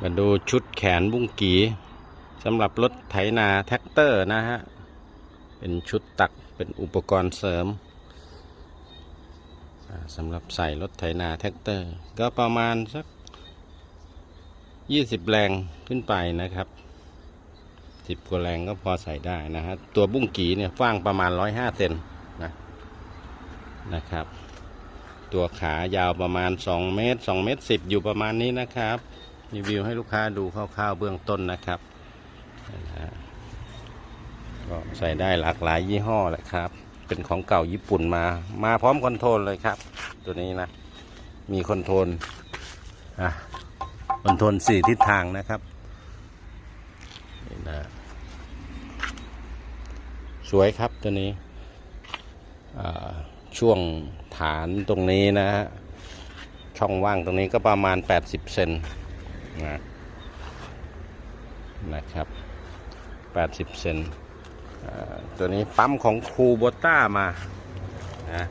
มาดูชุดแขนบุ้งกีสำหรับรถไถนาแท็กเตอร์นะฮะ เป็นชุดตักเป็นอุปกรณ์เสริมสำหรับใส่รถไถนาแท็กเตอร์ ก็ประมาณสัก 20 แรงขึ้นไปนะครับ 10 กว่าแรงก็พอใส่ได้นะฮะ ตัวบุ้งกีเนี่ยฟ้างประมาณ 105เซนนะนะครับ ตัวขายาวประมาณ 2 เมตร 2 เมตร 10 อยู่ประมาณนี้นะครับ รีวิวให้ลูกค้าดูคร่าวๆเบื้องต้นนะครับก็ใส่ได้หลากหลายยี่ห้อแหละครับ เป็นของเก่าญี่ปุ่นมา มาพร้อมคอนโทรลเลยครับ ตัวนี้นะ มีคอนโทรลอะคอนโทรลสี่ทิศทางนะครับนี่นะสวยครับตัวนี้ช่วงฐานตรงนี้นะฮะช่องว่างตรงนี้ก็ประมาณ 80 เซน นะนะครับ80 เซนตัวนี้ปั๊มของคูโบต้ามานะ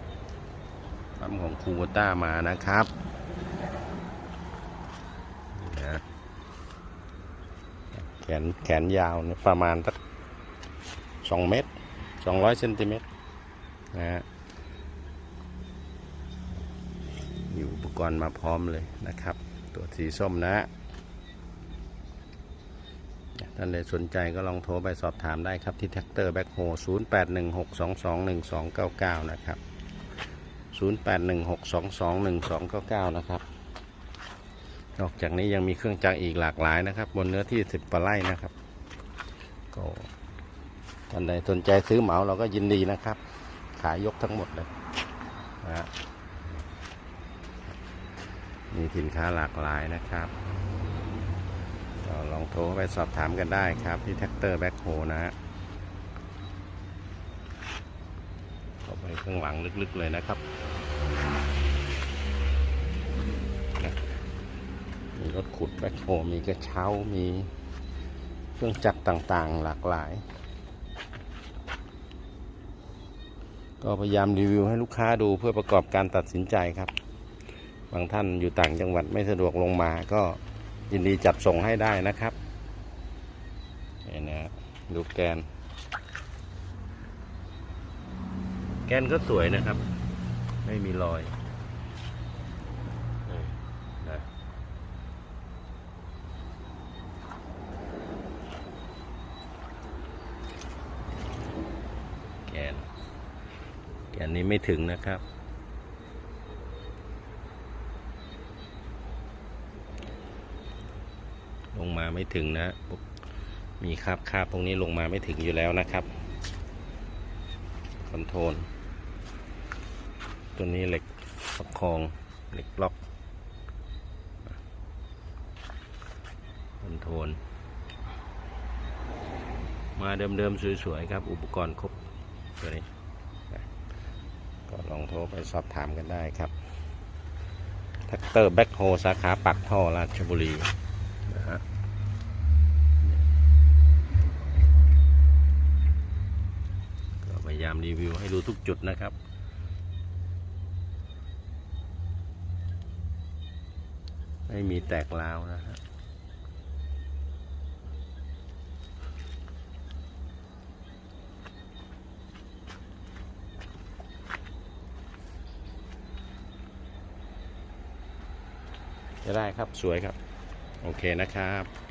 ปั๊มของคูโบต้ามานะครับนะแขนแขนยาวเนี่ยประมาณสัก2เมตร200เซนติเมตรนะฮะมีอุปกรณ์มาพร้อมเลยนะครับ ตัวสีส้มนะฮะ ท่านใดสนใจก็ลองโทรไปสอบถามได้ครับที่แท็กเตอร์แบ็คโฮ0 8 1 6 2 2 1 2 9 9 นะครับ 0 8 1 6 2 2 1 2 9 9 นะครับ นอกจากนี้ยังมีเครื่องจักรอีกหลากหลายนะครับ บนเนื้อที่ 10กว่าไร่นะครับ ก็ท่านใดสนใจซื้อเหมาเราก็ยินดีนะครับ ขายยกทั้งหมดเลยนะมีสินค้าหลากหลายนะครับ ทรไปสอบถามกันได้ครับ ที่แท็กเตอร์แบ็คโฮนะฮะเข้าไปข้างหลังลึกๆเลยนะครับมีรถขุดแบ็คโฮมีกระเช้า มีเครื่องจักรต่างๆ หลากหลาย ก็พยายามรีวิวให้ลูกค้าดูเพื่อประกอบการตัดสินใจครับ บางท่านอยู่ต่างจังหวัดไม่สะดวกลงมาก็ยินดีจัดส่งให้ได้นะครับ ดูแกน แกนก็สวยนะครับ ไม่มีรอยนี่นะแกน แกนนี้ไม่ถึงนะครับลงมาไม่ถึงนะพวก มีคราบคาบพวกนี้ลงมาไม่ถึงอยู่แล้วนะครับคอนโทรลตัวนี้เหล็กประคองเหล็กล็อกคอนโทรลมาเดิมๆสวยๆครับ อุปกรณ์ครบตัวนี้ก็ลองโทรไปสอบถามกันได้ครับแท็กเตอร์แบ็คโฮสาขาปักท่อราชบุรีนะฮะามรีวิวให้ดูทุกจุดนะครับ ไม่มีแตกร้าวนะฮะจะได้ครับสวยครับ โอเคนะครับ